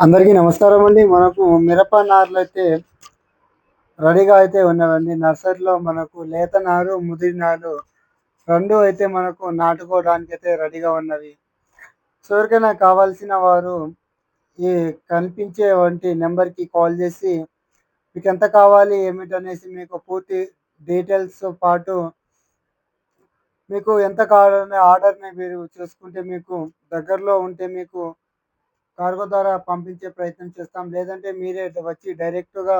అందరికీ నమస్కారం అండి. మనకు మిరప నార్లు అయితే రెడీగా అయితే ఉన్నవండి నర్సరీలో మనకు లేత నారు ముదిరి నారు రెండు అయితే మనకు నాటుకోవడానికి అయితే రెడీగా ఉన్నవి. సో ఎవరికైనా కావాల్సిన వారు ఈ కనిపించే వంటి నెంబర్కి కాల్ చేసి మీకు ఎంత కావాలి ఏమిటనేసి మీకు పూర్తి డీటెయిల్స్ పాటు మీకు ఎంత కావాలనే ఆర్డర్ని మీరు చూసుకుంటే మీకు దగ్గరలో ఉంటే మీకు కార్గో ద్వారా పంపించే ప్రయత్నం చేస్తాం. లేదంటే మీరే వచ్చి డైరెక్ట్గా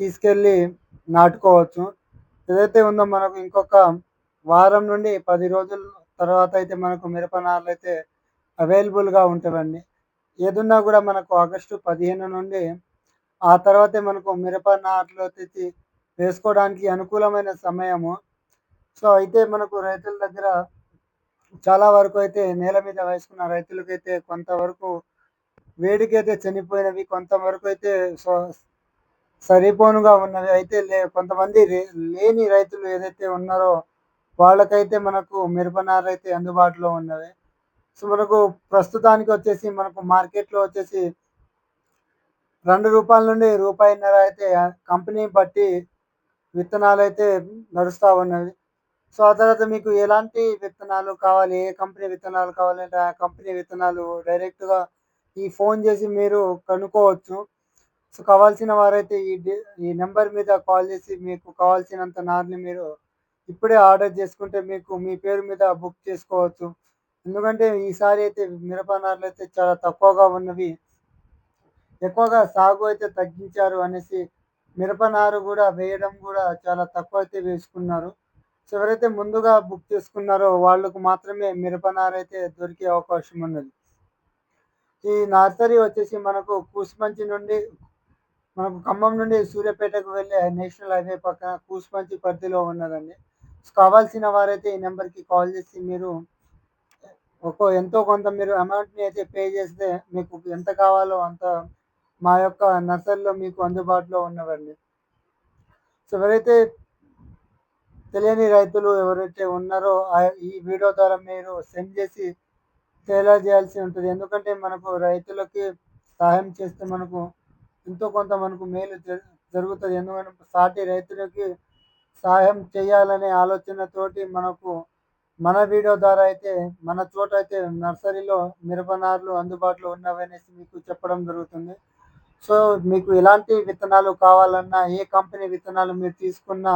తీసుకెళ్ళి నాటుకోవచ్చు. ఏదైతే ఉందో మనకు ఇంకొక వారం నుండి పది రోజుల తర్వాత అయితే మనకు మిరప నార్లు అయితే అవైలబుల్గా ఉంటుందండి ఏదున్నా కూడా మనకు ఆగస్టు పదిహేను నుండి ఆ తర్వాతే మనకు మిరప నాట్లు తెచ్చి వేసుకోవడానికి అనుకూలమైన సమయము. సో అయితే మనకు రైతుల దగ్గర చాలా వరకు అయితే నేల మీద వేసుకున్న రైతులకైతే కొంతవరకు వేడికైతే చనిపోయినవి కొంతవరకు అయితే సో సరిపోనుగా ఉన్నవి అయితే లే కొంతమంది లేని రైతులు ఏదైతే ఉన్నారో వాళ్ళకైతే మనకు మిరపనారు అయితే అందుబాటులో ఉన్నవి. సో మనకు ప్రస్తుతానికి వచ్చేసి మనకు మార్కెట్లో వచ్చేసి రెండు రూపాయల నుండి రూపాయిన్నర అయితే కంపెనీ బట్టి విత్తనాలు అయితే నడుస్తూ ఉన్నవి. సో ఆ తర్వాత మీకు ఎలాంటి విత్తనాలు కావాలి? ఏ కంపెనీ విత్తనాలు కావాలంటే ఆ కంపెనీ విత్తనాలు డైరెక్ట్గా ఈ ఫోన్ చేసి మీరు కనుక్కోవచ్చు. సో కావాల్సిన వారైతే ఈ ఈ నెంబర్ మీద కాల్ చేసి మీకు కావాల్సినంత నార్ని మీరు ఇప్పుడే ఆర్డర్ చేసుకుంటే మీకు మీ పేరు మీద బుక్ చేసుకోవచ్చు. ఎందుకంటే ఈసారి అయితే మిరప నార్లు అయితే చాలా తక్కువగా ఉన్నవి. ఎక్కువగా సాగు అయితే తగ్గించారు అనేసి మిరప నారు కూడా వేయడం కూడా చాలా తక్కువ అయితే వేసుకున్నారు. సో ఎవరైతే ముందుగా బుక్ చేసుకున్నారో వాళ్ళకు మాత్రమే మిరప నారు అయితే దొరికే అవకాశం ఉన్నది. ఈ నర్సరీ వచ్చేసి మనకు కూసుమంచి నుండి మనకు ఖమ్మం నుండి సూర్యాపేటకు వెళ్ళే నేషనల్ హైవే పక్కన కూసుమంచి పరిధిలో ఉన్నదండి. కావాల్సిన వారైతే ఈ నెంబర్కి కాల్ చేసి మీరు ఒక ఎంతో కొంత మీరు అమౌంట్ని అయితే పే చేస్తే మీకు ఎంత కావాలో అంత మా యొక్క నర్సరీలో మీకు అందుబాటులో ఉన్నవండి సో ఎవరైతే తెలియని రైతులు ఎవరైతే ఉన్నారో ఈ వీడియో ద్వారా మీరు సెండ్ చేసి తెలియజేయాల్సి ఉంటుంది. ఎందుకంటే మనకు రైతులకి సహాయం చేస్తే మనకు ఎంతో కొంత మనకు మేలు జరుగుతుంది. ఎందుకంటే సాటి రైతులకి సహాయం చేయాలనే ఆలోచనతోటి మనకు మన వీడియో ద్వారా అయితే మన చోట అయితే నర్సరీలో మిరపనార్లు అందుబాటులో ఉన్నవనేసి మీకు చెప్పడం జరుగుతుంది. సో మీకు ఎలాంటి విత్తనాలు కావాలన్నా ఏ కంపెనీ విత్తనాలు మీరు తీసుకున్న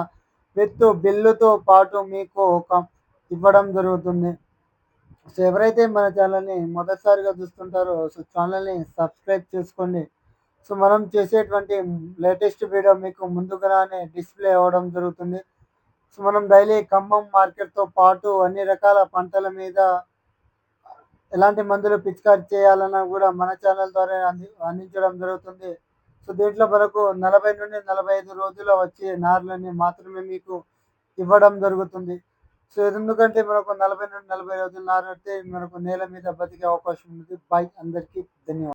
విత్ బిల్లుతో పాటు మీకు ఇవ్వడం జరుగుతుంది. సో ఎవరైతే మన ఛానల్ని మొదటిసారిగా చూస్తుంటారో సో ఛానల్ని సబ్స్క్రైబ్ చేసుకోండి. సో మనం చేసేటువంటి లేటెస్ట్ వీడియో మీకు ముందుగానే డిస్ప్లే అవ్వడం జరుగుతుంది. సో మనం డైలీ ఖమ్మం మార్కెట్తో పాటు అన్ని రకాల పంటల మీద ఎలాంటి మందులు పిచికారి చేయాలన్నా కూడా మన ఛానల్ ద్వారా అంది అందించడం జరుగుతుంది. సో దీంట్లో మనకు నలభై నుండి నలభై ఐదు రోజుల్లో వచ్చే నార్లని మాత్రమే మీకు ఇవ్వడం జరుగుతుంది. సో ఎందుకంటే మనకు నలభై నుండి నలభై రోజులు నారితే మనకు నేల మీద బతికే అవకాశం ఉంది బాయ్ అందరికీ ధన్యవాదాలు.